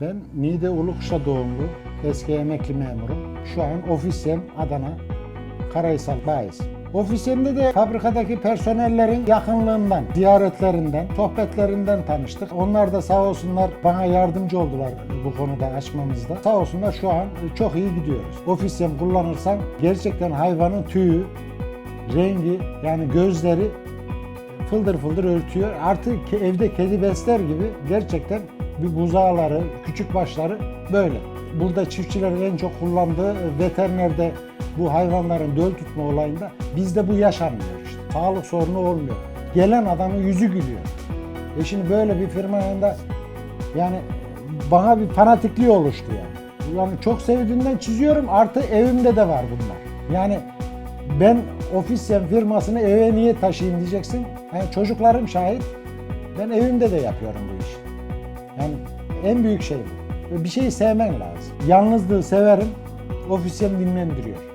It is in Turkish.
Ben Niğde Ulukuşa doğumlu, eski emekli memurum. Şu an ofisyem Adana, Karahisar Bayis. Ofisyemde de fabrikadaki personellerin yakınlığından, ziyaretlerinden, sohbetlerinden tanıştık. Onlar da sağ olsunlar bana yardımcı oldular bu konuda açmamızda. Sağ olsunlar şu an çok iyi gidiyoruz. Ofisyem kullanırsan gerçekten hayvanın tüyü, rengi yani gözleri fıldır fıldır örtüyor. Artık evde kedi besler gibi gerçekten bir buzağları, küçük başları böyle. Burada çiftçilerin en çok kullandığı veterinerde bu hayvanların döl tutma olayında bizde bu yaşanmıyor işte. Sağlık sorunu olmuyor. Gelen adamın yüzü gülüyor. E şimdi böyle bir firma yanında yani bana bir fanatikliği oluştu yani. Yani çok sevdiğimden çiziyorum artı evimde de var bunlar. Yani ben ofisyen firmasını eve niye taşıyayım diyeceksin. Yani çocuklarım şahit. Ben evimde de yapıyorum bu işi. Yani en büyük şey bu. Bir şeyi sevmen lazım. Yalnızlığı severim. Ofisyen dinlendiriyor.